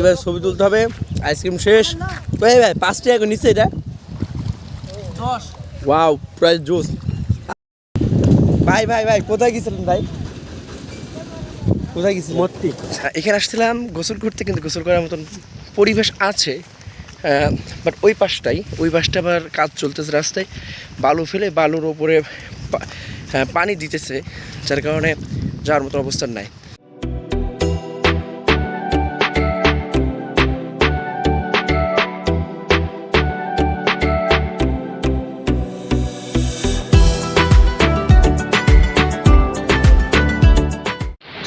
এবার ছবি তুলতে হবে আইসক্রিম শেষ। ভাই ভাই পাঁচ টাকা নিচ্ছে এটা। ওয়াও প্রাইস জুস ভাই ভাই ভাই কোথায় গেছিলেন ভাই? কোথায় গেছি মূর্তি এখানে আসছিলাম গোসল করতে কিন্তু গোসল করার মতন পরিবেশ আছে বাট ওই পাশটাই ওই পাশটা আবার কাজ চলতেছে রাস্তায়। বালু ফেলে বালুর ওপরে হ্যাঁ, পানি দিতেছে যার কারণে যাওয়ার মতো অবস্থান নাই।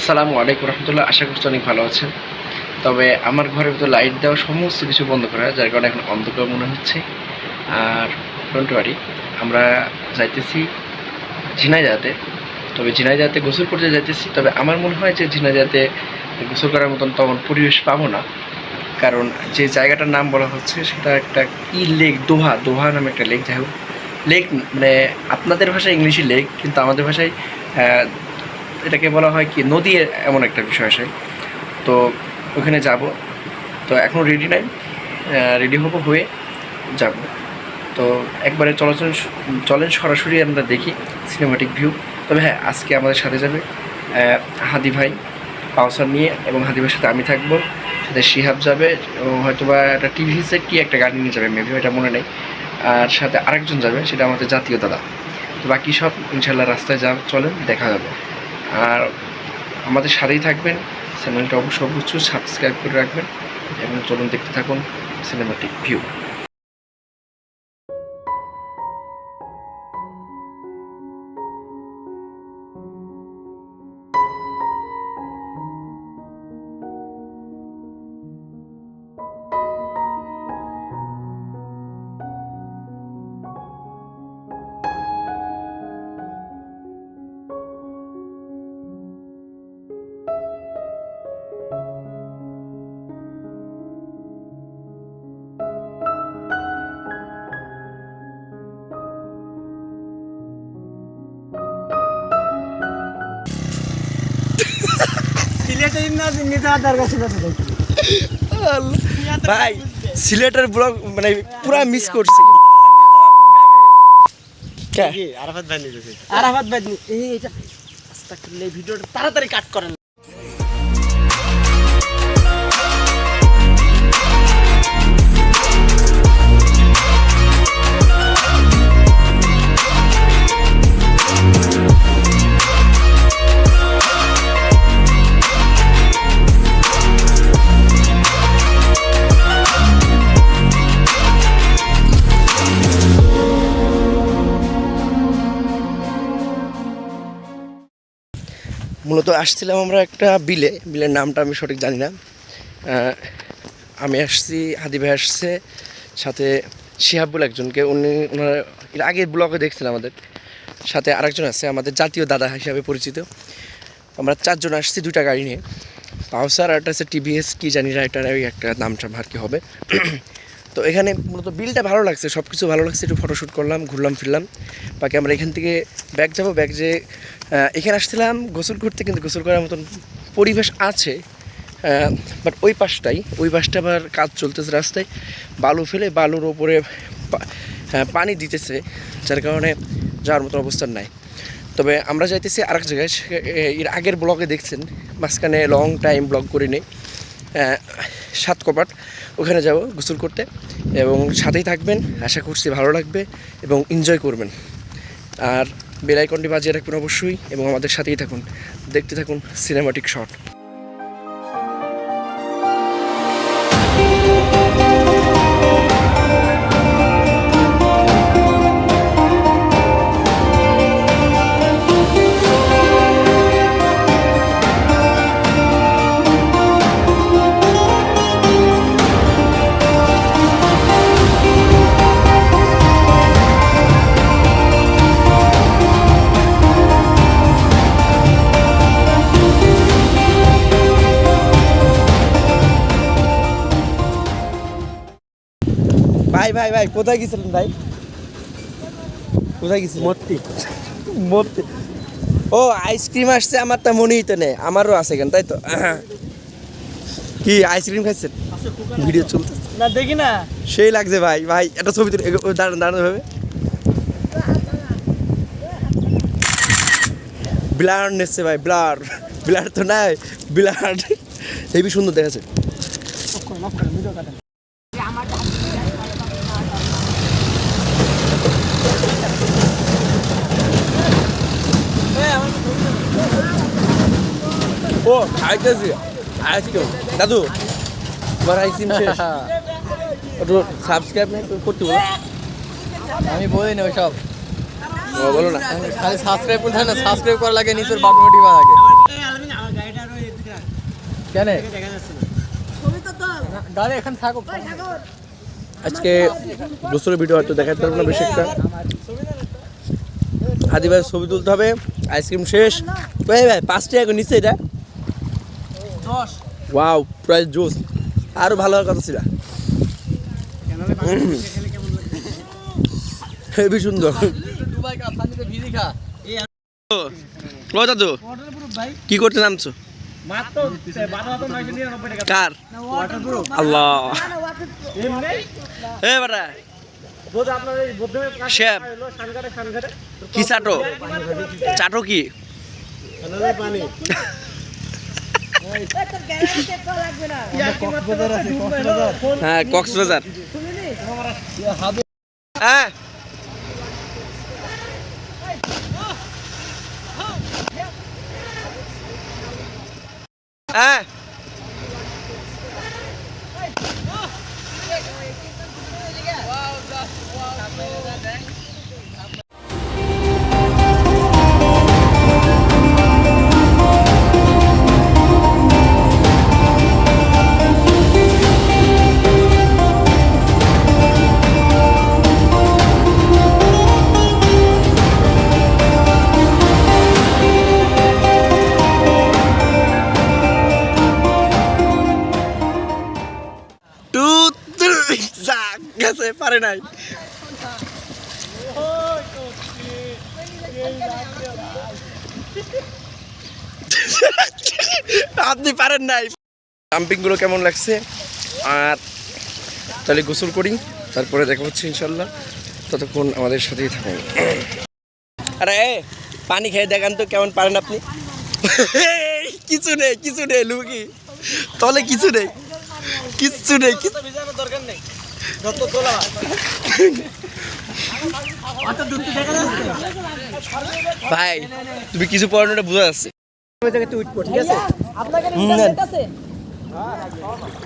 সালামু আলাইকুম রহমতুল্লাহ, আশা করছি অনেক ভালো আছেন। তবে আমার ঘরের ভিতর লাইট দেওয়া সমস্ত কিছু বন্ধ করা, যার কারণে এখন অন্ধকার মনে হচ্ছে। আর ডোন্ট ওয়ারি আমরা যাইতেছি ঝিনাইদাতে তবে ঝিনাইদাতে গোসল করতে যাইতেছি, তবে আমার মনে হয় যে ঝিনাইদাতে গোসল করার মতন তেমন পরিবেশ পাবো না। কারণ যে জায়গাটার নাম বলা হচ্ছে, সেটা একটা কি লেক? দোহা দোহা নামে একটা লেক, যাই হোক। লেক মানে আপনাদের ভাষায় ইংলিশে লেক, কিন্তু আমাদের ভাষায় এটাকে বলা হয় কি নদী এমন একটা বিষয় আসে। তো ওখানে যাব। তো এখনও রেডি নাই। রেডি হব হয়ে যাব। তো একবারে চলাচল চলেন সরাসরি আমরা দেখি সিনেমাটিক ভিউ তবে হ্যাঁ আজকে আমাদের সাথে যাবে হাদি ভাই পাউসার নিয়ে এবং হাদি ভাইয়ের সাথে আমি থাকব। সাথে শিহাব যাবে এবং হয়তো বা একটা টিভি সেট কি একটা গাড়ি নিয়ে যাবে মেবি এটা মনে নেই। আর সাথে আরেকজন যাবে, সেটা আমাদের জাতীয় দাদা। তো বাকি সব, ইনশাল্লাহ রাস্তায় যা চলেন, দেখা যাবে আর আমাদের সাথেই থাকবেন। চ্যানেলটা অবশ্য অবশ্যই সাবস্ক্রাইব করে রাখবেন এবং চলুন দেখতে থাকুন সিনেমাটিক ভিউ ভাই সিলেটের ব্লগ মানে পুরা মিস করছি? আরাফাত ভাই আরাফাত ভাই এই ভিডিওটা তাড়াতাড়ি কাট করেন। মূলত আসছিলাম আমরা একটা বিলে, বিলের নামটা আমি সঠিক জানি না। আমি আসছি, হাদি ভাই আসছে, সাথে শিহাবুল একজনকে, উনি ওনার এর আগে ব্লগে দেখছিলেন আমাদের। সাথে আরেকজন আছে, আমাদের জাতীয় দাদা হিসাবে পরিচিত। আমরা চারজন আসছি দুটা গাড়ি নিয়ে। পাউসার আর একটা আছে টিভিএস, কি জানি ওই একটা নামটা আর কি হবে। তো এখানে মূলত বিলটা ভালো লাগছে সব কিছু ভালো লাগছে। একটু ফটোশ্যুট করলাম, ঘুরলাম, ফিরলাম। বাকি আমরা এখান থেকে ব্যাগ যাব ব্যাগ যে এখানে আসছিলাম গোসল করতে, কিন্তু গোসল করার মতন পরিবেশ আছে বাট ওই পাশটাই, ওই পাশটা আবার কাজ চলতেছে রাস্তায়। বালু ফেলে বালুর ওপরে পানি দিতেছে, যার কারণে যাওয়ার মতো অবস্থান নাই। তবে আমরা যাইতেছি আরেক জায়গায় এর আগের ব্লগে দেখছেন, মাঝখানে লং টাইম ব্লগ করে নেই সাত কপাট। ওখানে যাব গোসল করতে এবং সাথেই থাকবেন। আশা করছি ভালো লাগবে এবং এনজয় করবেন। আর বেলাইকন্ডি বাজিয়ে রাখবেন অবশ্যই এবং আমাদের সাথেই থাকুন। দেখতে থাকুন সিনেমাটিক শট ভাই ভাই ভাই কোথায় গেছিলেন ভাই? কোথায় গেছিলেন? মূর্তি মরতে ও আইসক্রিম আসছে আমার তা মনেই তো নেই আমারও আছে কেন তাই তো? কি আইসক্রিম খাচ্ছেন ভিডিও চলতে না দেখি না। সেই লাগছে ভাই ভাই একটা ছবি তুলে দাঁড়ান দাঁড়ানো ভাবে ব্লার নেছে ভাই ব্লার। ব্লার তো নাই ব্লার। হেবি সুন্দর দেখাচ্ছে ও আইতেছি। আইসক্রিম দাদু তোমার আইসক্রিম শেষ। একটু সাবস্ক্রাইব না করতে বলো। আমি বলি না ওইসব। ও, বলো না। খালি সাবস্ক্রাইব করতে হয় না সাবস্ক্রাইব করা লাগে নিচের বাটন টিপা লাগে কেন? গাড়ি এখানে থাকো আজকে গোসলের ভিডিও হয়তো দেখাতে পারব না বেশি একটা। হাদি ভাই ছবি তুলতে হবে। আইসক্রিম শেষ। ভাই ভাই পাঁচ টাকা নিচ্ছে এটা। ওয়াও প্রায় জুস আরও ভালো হওয়ার কথা ছিল। হেবি সুন্দর। দুবাই কা ফানিতে ভিজি খা। ও দাদু কি করতে নামছো? কার? আল্লাহ। এ বাটা কি চাটো? চাটো কি? পানি। হ্যাঁ কক্সবাজার। হ্যাঁ। হ্যাঁ। গেছে পারে নাই। আপনি পারেন নাই। জাম্পিংগুলো কেমন লাগছে? আর তাহলে গোসল করি তারপরে দেখা হচ্ছে ইনশাল্লাহ ততক্ষণ আমাদের সাথেই থাকুন। আরে এ, পানি খেয়ে দেখান তো কেমন পারেন আপনি। কিছু নেই কিছু নেই লুকি তলে কিছু নেই। কিচ্ছু নেই ভিজানোর দরকার নেই। যত তোলা। অত দূর থেকে দেখা যাচ্ছে ভাই তুমি কিছু পড়ানো এটা বোঝা যাচ্ছে। ঠিক আছে? আপনাদের ইন্টারনেট আছে?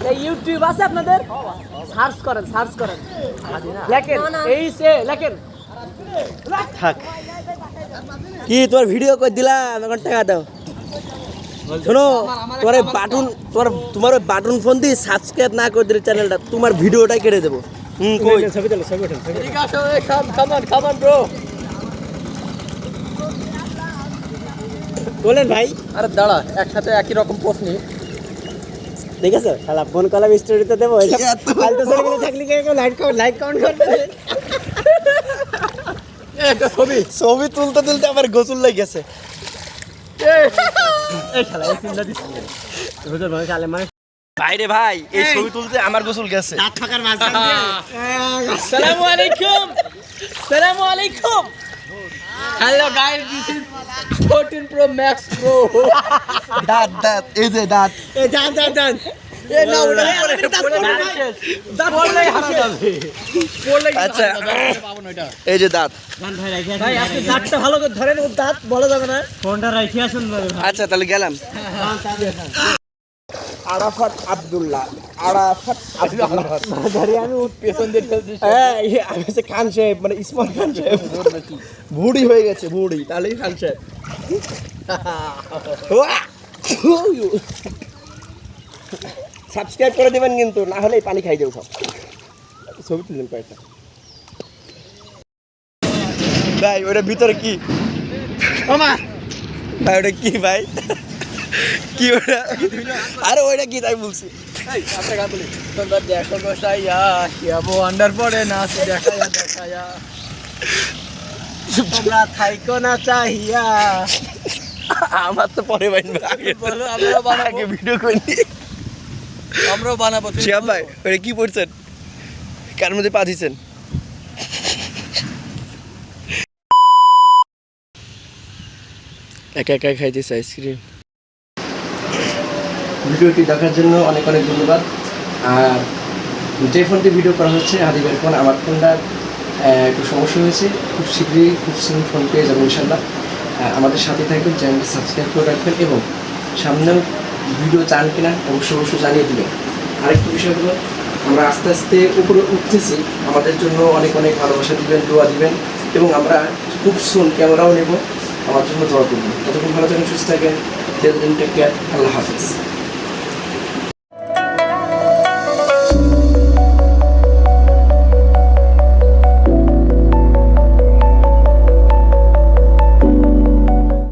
এই ইউটিউব আছে আপনাদের? সার্চ করেন সার্চ করেন। লেখেন এই সে লেখেন। থাক। কি তোমার ভিডিও করে দিলাম এখন টাকা দাও। শোনো তোমার ওই বাটন তোমার তোমার ওই বাটন ফোন দিয়ে সাবস্ক্রাইব না করে দিলে চ্যানেলটা তোমার ভিডিওটাই কেটে দেবো। হুম কই? ছবি তোলো ছবি ওঠেন ঠিক আছে কাম কামান কামান ব্রো বলেন ভাই। আরে দাঁড়া একসাথে একই রকম প্রশ্ন দেখেছ? শালা ফোন কলাম স্টোরিতে দেবো ফালতু ছবিগুলো থাকলে কি কেউ লাইক লাইক কমেন্ট করবে? একটা ছবি। ছবি তুলতে তুলতে আমার গোসল লেগে গেছে। এই শালা এই চিন্তা দিচ্ছি বুঝতে পারছ শালা মানে ভাইরে ভাই এই ছবি তুলতে আমার গোসল গেছে। দাঁত ফাঁকার মাঝখান দিয়ে। আসসালামু আলাইকুম। আসসালামু আলাইকুম। Hello guys this is 14 pro max pro দাঁত দাঁত এই যে দাঁত। এই দাঁত পরে দাঁত। আচ্ছা। এই যে দাঁত। ভাই আপনি দাঁতটা ভালো করে ধরেন ওর দাঁত বলা যাবে না। ফোনটা রাখি আসুন ভাই। আচ্ছা তাহলে গেলাম। আরাফাত আব্দুল্লাহ আরাফাত আব্দুল্লাহ। ধরে আমি উঠ পেছন দিয়ে হ্যাঁ এই আমি হচ্ছে খান সাহেব মানে ইসমাল খান সাহেব। বুড়ি হয়ে গেছে বুড়ি তাহলেই খান সাহেব। সাবস্ক্রাইব করে দেবেন কিন্তু না হলে পানি খাই দেবো সব। ছবি তুলবেন কয়েকটা। ভাই ওটা ভিতরে কি? ওমা! ভাই ওটা কি ভাই? কি ওটা আরে ওইটা কি তাই বলছি? তোমরা দেখো গোসাইয়া আন্ডার পড়ে না সে দেখায়া দেখায়া তোমরা থাইকো না চাহিয়া। আমার তো পরে বাইন আগে বলো আমরা ভিডিও করি আমরাও বানাবো শিহাব ভাই ওটা কি পড়ছেন? কার মধ্যে পা দিছেন? একা একা খাইতেছে আইসক্রিম। ভিডিওটি দেখার জন্য অনেক অনেক ধন্যবাদ। আর যে ফোনটি ভিডিও করা হচ্ছে হাদিবের ফোন আমার ফোনটার একটু সমস্যা হয়েছে। খুব শীঘ্রই খুব সুন ফোন পেয়ে যাবেন ইনশাল্লাহ আমাদের সাথে থাকবেন চ্যানেলটি সাবস্ক্রাইব করে রাখবেন এবং সামনেও ভিডিও চান কিনা অবশ্যই অবশ্যই জানিয়ে দেবেন। আরেকটি বিষয় হলো, আমরা আস্তে আস্তে উপরে উঠতেছি, আমাদের জন্য অনেক অনেক ভালোবাসা দিবেন, দোয়া দিবেন, এবং আমরা খুব সুন ক্যামেরাও নেব। আমার জন্য দোয়া করবেন। ততক্ষণ ভালো থাকেন, সুস্থ থাকেন। টেক কেয়ার, আল্লাহ হাফিজ।